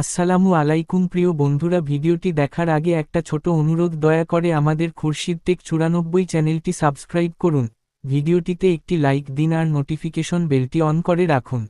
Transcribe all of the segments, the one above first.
আসসালামু আলাইকুম প্রিয় বন্ধুরা, ভিডিওটি দেখার আগে একটা ছোট অনুরোধ, দয়া করে আমাদের খুরশিদ টেক চুরানব্বই চ্যানেলটি সাবস্ক্রাইব করুন। ভিডিওটিতে একটি লাইক দিন আর নোটিফিকেশন বেলটি অন করে রাখুন,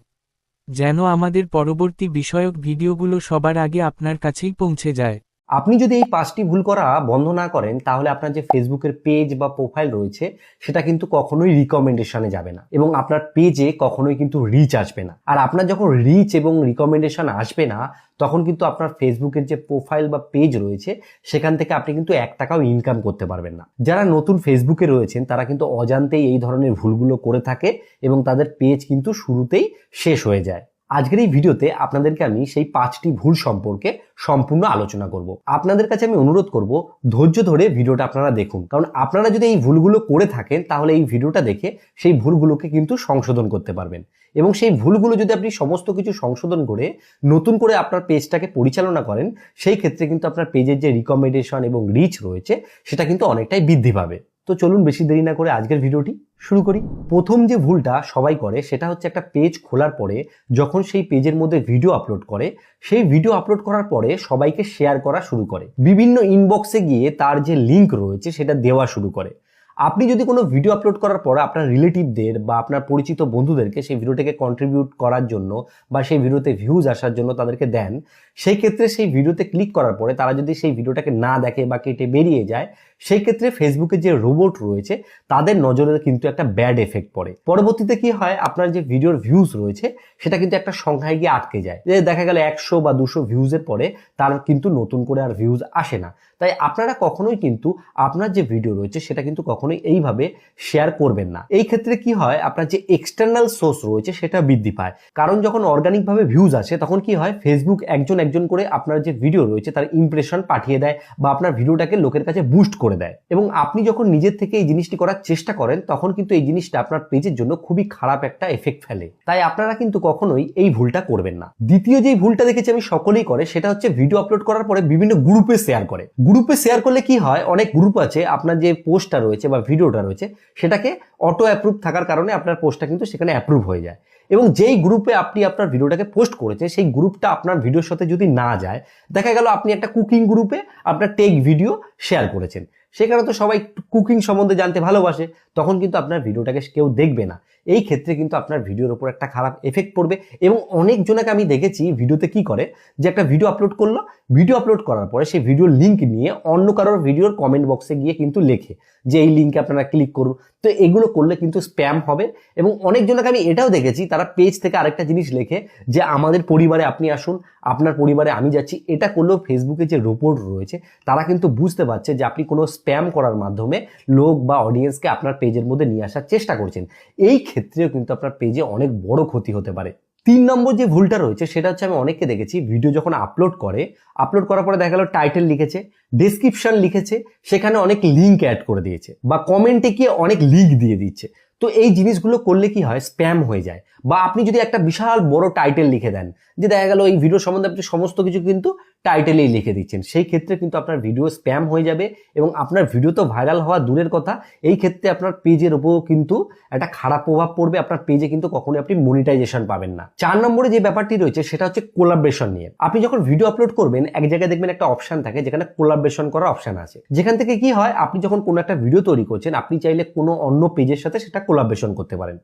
যেন আমাদের পরবর্তী বিষয়ক ভিডিওগুলো সবার আগে আপনার কাছেই পৌঁছে যায়। আপনি যদি এই পাঁচটি ভুল করা বন্ধ না করেন, তাহলে আপনার যে ফেসবুকের পেজ বা প্রোফাইল রয়েছে, সেটা কিন্তু কখনোই রিকমেন্ডেশনে যাবে না এবং আপনার পেজে কখনোই কিন্তু রিচ আসবে না। আর আপনার যখন রিচ এবং রিকমেন্ডেশন আসবে না, তখন কিন্তু আপনার ফেসবুকের যে প্রোফাইল বা পেজ রয়েছে, সেখান থেকে আপনি কিন্তু এক টাকাও ইনকাম করতে পারবেন না। যারা নতুন ফেসবুকে রয়েছেন, তারা কিন্তু অজান্তেই এই ধরনের ভুলগুলো করে থাকে এবং তাদের পেজ কিন্তু শুরুতেই শেষ হয়ে যায়। আজকের এই ভিডিওতে আপনাদেরকে আমি সেই পাঁচটি ভুল সম্পর্কে সম্পূর্ণ আলোচনা করব। আপনাদের কাছে আমি অনুরোধ করব, ধৈর্য ধরে ভিডিওটা আপনারা দেখুন। কারণ আপনারা যদি এই ভুলগুলো করে থাকেন, তাহলে এই ভিডিওটা দেখে সেই ভুলগুলোকে কিন্তু সংশোধন করতে পারবেন। এবং সেই ভুলগুলো যদি আপনি সমস্ত কিছু সংশোধন করে, নতুন করে আপনার পেজটাকে পরিচালনা করেন, সেই ক্ষেত্রে কিন্তু আপনার পেজের যে রিকমেন্ডেশন এবং রিচ রয়েছে, সেটা কিন্তু অনেকটাই বৃদ্ধি পাবে। তো চলুন বেশি দেরি না করে আজকের ভিডিওটি শুরু করি। প্রথম যে ভুলটা সবাই করে, সেটা হচ্ছে একটা পেজ খোলার পরে যখন সেই পেজের মধ্যে ভিডিও আপলোড করে, সেই ভিডিও আপলোড করার পরে সবাইকে শেয়ার করা শুরু করে। বিভিন্ন ইনবক্সে গিয়ে তার যে লিংক রয়েছে, সেটা দেওয়া শুরু করে। আপনি যদি কোনো ভিডিও আপলোড করার পর আপনার রিলেটিভদের বা আপনার পরিচিত বন্ধুদেরকে সেই ভিডিওটাকে কন্ট্রিবিউট করার জন্য বা সেই ভিডিওতে ভিউজ আসার জন্য তাদেরকে দেন, সেই ক্ষেত্রে সেই ভিডিওতে ক্লিক করার পরে তারা যদি সেই ভিডিওটাকে না দেখে বা কেটে বেরিয়ে যায় সেই ক্ষেত্রে ফেসবুকের যে রোবট রয়েছে, তাদের নজরে কিন্তু একটা ব্যাড এফেক্ট পড়ে। পরবর্তীতে কি হয়? আপনার যে ভিডিওর ভিউজ রয়েছে, সেটা কিন্তু একটা সংখ্যায় গিয়ে আটকে যায়। যে দেখা গেল একশো বা দুশো ভিউজের পরে তার কিন্তু নতুন করে আর ভিউজ আসে না। তাই আপনারা কখনোই কিন্তু আপনার যে ভিডিও রয়েছে, সেটা কিন্তু কখনোই এইভাবে শেয়ার করবেন না। এই ক্ষেত্রে কি হয়? আপনার যে এক্সটার্নাল সোর্স রয়েছে, সেটা বৃদ্ধি পায়। কারণ যখন অর্গানিকভাবে ভিউজ আসে, তখন কি হয়? ফেসবুক একজন একজন করে আপনার যে ভিডিও রয়েছে, তার ইমপ্রেশন পাঠিয়ে দেয় বা আপনার ভিডিওটাকে লোকের কাছে বুস্ট করে দেয়। এবং আপনি যখন নিজের থেকে এই জিনিসটি করার চেষ্টা করেন, তখন কিন্তু এই জিনিসটা আপনার পেজের জন্য খুবই খারাপ একটা এফেক্ট ফেলে। তাই আপনারা কিন্তু কখনোই এই ভুলটা করবেন না। দ্বিতীয় যে ভুলটা দেখেছি আমি সকলেই করে, সেটা হচ্ছে ভিডিও আপলোড করার পরে বিভিন্ন গ্রুপে শেয়ার করে। গ্রুপে শেয়ার করলে কি হয়, অনেক গ্রুপ আছে, আপনার যে পোস্টটা রয়েছে বা ভিডিওটা রয়েছে, সেটাকে অটো অ্যাপ্রুভ থাকার কারণে আপনার পোস্টটা কিন্তু সেখানে অ্যাপ্রুভ হয়ে যায়। এবং যেই গ্রুপে আপনি আপনার ভিডিওটাকে পোস্ট করেছেন, সেই গ্রুপটা আপনার ভিডিওর সাথে যদি না যায়, দেখা গেল আপনি একটা কুকিং গ্রুপে আপনার টেক ভিডিও শেয়ার করেছেন। সেখানে তো সবাই কুকিং সম্বন্ধে জানতে ভালোবাসে তখন কিন্তু আপনার ভিডিওটাকে কেউ দেখবে না। এই ক্ষেত্রে কিন্তু আপনার ভিডিওর উপর একটা খারাপ এফেক্ট পড়বে এবং অনেকজনকে আমি দেখেছি ভিডিওতে কি করে? যে একটা ভিডিও আপলোড করল ভিডিও আপলোড করার পরে সেই ভিডিওর লিঙ্ক নিয়ে অন্য কারোর ভিডিওর কমেন্ট বক্সে গিয়ে কিন্তু লেখে যে এই লিঙ্কে আপনারা ক্লিক করুন। তো এগুলো করলে কিন্তু স্প্যাম হবে এবং অনেকজনকে আমি এটাও দেখেছি, তারা পেজ থেকে আরেকটা জিনিস লেখে যে আমাদের পরিবারে আপনি আসুন, আপনার পরিবারে আমি যাচ্ছি। এটা করলেও ফেসবুকে যে রিপোর্ট রয়েছে, তারা কিন্তু বুঝতে পারছে যে আপনি কোনো স্প্যাম করার মাধ্যমে লোক বা অডিয়েন্সকে আপনার পেজের মধ্যে নিয়ে আসার চেষ্টা করছেন। এই ক্ষেত্রেও কিন্তু আপনার পেজে অনেক বড় ক্ষতি হতে পারে। তিন নম্বর যে ভুলটা রয়েছে, সেটা হচ্ছে আমি অনেককে দেখেছি ভিডিও যখন আপলোড করে আপলোড করার পরে দেখা গেল টাইটেল লিখেছে ডেসক্রিপশন লিখেছে, সেখানে অনেক লিঙ্ক অ্যাড করে দিয়েছে বা কমেন্টে গিয়ে অনেক লিঙ্ক দিয়ে দিচ্ছে। তো এই জিনিসগুলো করলে কি হয়? স্প্যাম হয়ে যায়। বা আপনি যদি একটা বিশাল বড় টাইটেল লিখে দেন, যে দেখা গেল এই ভিডিও সম্বন্ধে আপনি সমস্ত কিছু কিন্তু টাইটেলেই লিখে দিচ্ছেন। সেই ক্ষেত্রে কিন্তু আপনার ভিডিও স্প্যাম হয়ে যাবে এবং আপনার ভিডিও তো ভাইরাল হওয়া দূরের কথা, এই ক্ষেত্রে আপনার পেজের উপরও কিন্তু একটা খারাপ প্রভাব পড়বে, আপনার পেজে কিন্তু কখনোই আপনি মনিটাইজেশন পাবেন না। চার নম্বরে যে ব্যাপারটি রয়েছে, সেটা হচ্ছে কোলাবরেশন নিয়ে। আপনি যখন ভিডিও আপলোড করবেন, এক জায়গায় দেখবেন একটা অপশন থাকে, যেখানে কোলাবরেশন করার অপশন আছে। যেখান থেকে কি হয়, আপনি যখন কোনো একটা ভিডিও তৈরি করছেন, আপনি চাইলে কোনো অন্য পেজের সাথে সেটা কোলাবরেশন করতে পারেন।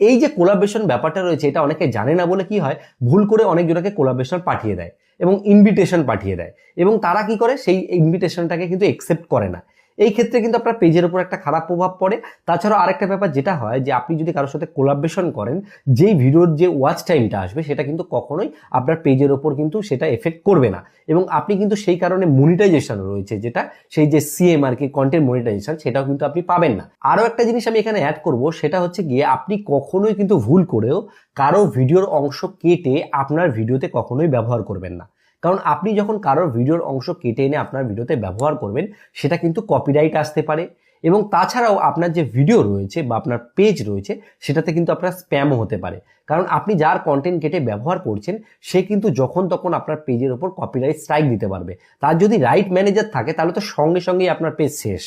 এই যে কোলাবরেশন ব্যাপারটা রয়েছে, এটা অনেকে জানে না বলে কি হয়, ভুল করে অনেকজনকে কোলাবরেশন পাঠিয়ে দেয়। এবং ইনভিটেশন পাঠিয়ে দেয়। এবং তারা কি করে? সেই ইনভিটেশনটাকে কিন্তু একসেপ্ট করে না। এই ক্ষেত্রে কিন্তু আপনার পেজের উপর একটা খারাপ প্রভাব পড়ে। তাছাড়াও আরেকটা ব্যাপার যেটা হয় যে, আপনি যদি কারোর সাথে কোলাবরেশন করেন, যেই ভিডিওর যে ওয়াচ টাইমটা আসবে, সেটা কিন্তু কখনোই আপনার পেজের ওপর কিন্তু সেটা এফেক্ট করবে না। এবং আপনি কিন্তু সেই কারণে মনিটাইজেশন রয়েছে, যেটা সেই যে সিএম আর কি কন্টেন্ট মনিটাইজেশন সেটাও কিন্তু আপনি পাবেন না। আরও একটা জিনিস আমি এখানে অ্যাড করব, সেটা হচ্ছে গিয়ে আপনি কখনোই কিন্তু ভুল করেও কারও ভিডিওর অংশ কেটে আপনার ভিডিওতে কখনোই ব্যবহার করবেন না। কারণ আপনি যখন কারোর ভিডিওর অংশ কেটে এনে আপনার ভিডিওতে ব্যবহার করবেন, সেটা কিন্তু কপিরাইট আসতে পারে এবং তাছাড়াও আপনার যে ভিডিও রয়েছে বা আপনার পেজ রয়েছে, সেটাতে কিন্তু আপনার স্প্যামও হতে পারে। কারণ আপনি যার কন্টেন্ট কেটে ব্যবহার করছেন, সে কিন্তু যখন তখন আপনার পেজের ওপর কপিরাইট স্ট্রাইক দিতে পারবে। তার যদি রাইট ম্যানেজার থাকে, তাহলে তো সঙ্গে সঙ্গেই আপনার পেজ শেষ।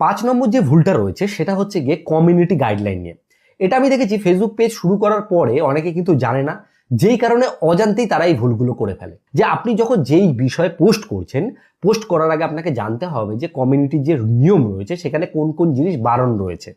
পাঁচ নম্বর যে ভুলটা রয়েছে, সেটা হচ্ছে গিয়ে কমিউনিটি গাইডলাইন নিয়ে। এটা আমি দেখেছি ফেসবুক পেজ শুরু করার পরে অনেকে কিন্তু জানে না যেই কারণে অজান্তেই তারা এই ভুলগুলো করে ফেলে। যে আপনি যখন যেই বিষয়ে পোস্ট করছেন, পোস্ট করার আগে আপনাকে জানতে হবে যে কমিউনিটির যে নিয়ম রয়েছে, সেখানে কোন কোন জিনিস বারণ রয়েছে।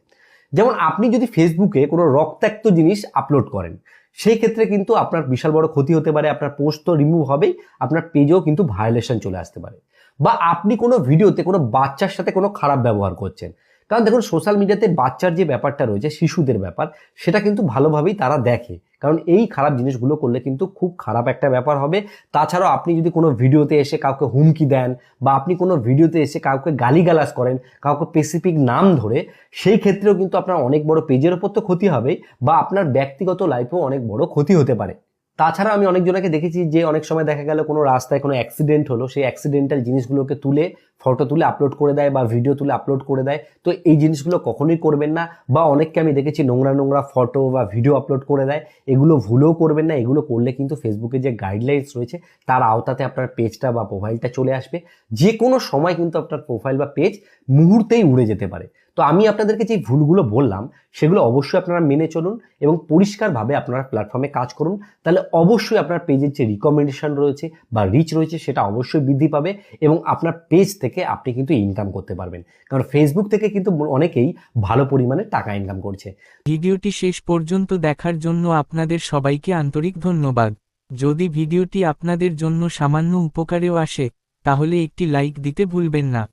যেমন আপনি যদি ফেসবুকে কোনো রক্তাক্ত জিনিস আপলোড করেন, সেই ক্ষেত্রে কিন্তু আপনার বিশাল বড় ক্ষতি হতে পারে, আপনার পোস্ট তো রিমুভ হবেই, আপনার পেজেও কিন্তু ভায়োলেশন চলে আসতে পারে। বা আপনি কোনো ভিডিওতে কোনো বাচ্চার সাথে কোনো খারাপ ব্যবহার করছেন। কারণ দেখুন সোশ্যাল মিডিয়াতে বাচ্চার যে ব্যাপারটা রয়েছে, শিশুদের ব্যাপার, সেটা কিন্তু ভালোভাবেই তারা দেখে। কারণ এই খারাপ জিনিসগুলো করলে কিন্তু খুব খারাপ একটা ব্যাপার হবে। তাছাড়াও আপনি যদি কোনো ভিডিওতে এসে কাউকে হুমকি দেন বা আপনি কোনো ভিডিওতে এসে কাউকে গালিগালাজ করেন, কাউকে স্পেসিফিক নাম ধরে, সেই ক্ষেত্রেও কিন্তু আপনার অনেক বড় পেজের ওপর তো ক্ষতি হবে বা আপনার ব্যক্তিগত লাইফেও অনেক বড় ক্ষতি হতে পারে। তাছাড়া আমি অনেকজনকে দেখেছি যে অনেক সময় দেখা গেল কোনো রাস্তায় কোনো অ্যাক্সিডেন্ট হলো, সেই অ্যাক্সিডেন্টাল জিনিসগুলোকে তুলে ফটো তুলে আপলোড করে দেয় বা ভিডিও তুলে আপলোড করে দেয়। তো এই জিনিসগুলো কখনোই করবেন না বা অনেককে আমি দেখেছি নোংরা নোংরা ফটো বা ভিডিও আপলোড করে দেয়। এগুলো ভুলেও করবেন না, এগুলো করলে কিন্তু ফেসবুকে যে গাইডলাইন্স রয়েছে, তার আওতাতে আপনার পেজটা বা প্রোফাইলটা চলে আসবে। যে কোনো সময় কিন্তু আপনার প্রোফাইল বা পেজ মুহূর্তেই উড়ে যেতে পারে। তো আমি আপনাদেরকে যে ভুলগুলো বললাম, সেগুলো অবশ্যই আপনারা মেনে চলুন এবং পরিষ্কারভাবে আপনারা প্ল্যাটফর্মে কাজ করুন। তাহলে অবশ্যই আপনার পেজের যে রিকমেন্ডেশন রয়েছে বা রিচ রয়েছে, সেটা অবশ্যই বৃদ্ধি পাবে এবং আপনার পেজ থেকে আপনি কিন্তু ইনকাম করতে পারবেন। কারণ ফেসবুক থেকে কিন্তু অনেকেই ভালো পরিমাণে টাকা ইনকাম করছে। ভিডিওটি শেষ পর্যন্ত দেখার জন্য আপনাদের সবাইকে আন্তরিক ধন্যবাদ। যদি ভিডিওটি আপনাদের জন্য সামান্য উপকারেও আসে, তাহলে একটি লাইক দিতে ভুলবেন না।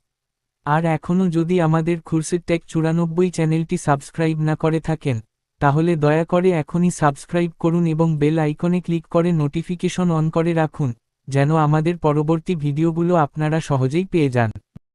আর এখনও যদি আমাদের খুরশিদ টেক চুরানব্বই চ্যানেলটি সাবস্ক্রাইব না করে থাকেন, তাহলে দয়া করে এখনই সাবস্ক্রাইব করুন এবং বেল আইকনে ক্লিক করে নোটিফিকেশন অন করে রাখুন, যেন আমাদের পরবর্তী ভিডিওগুলো আপনারা সহজেই পেয়ে যান।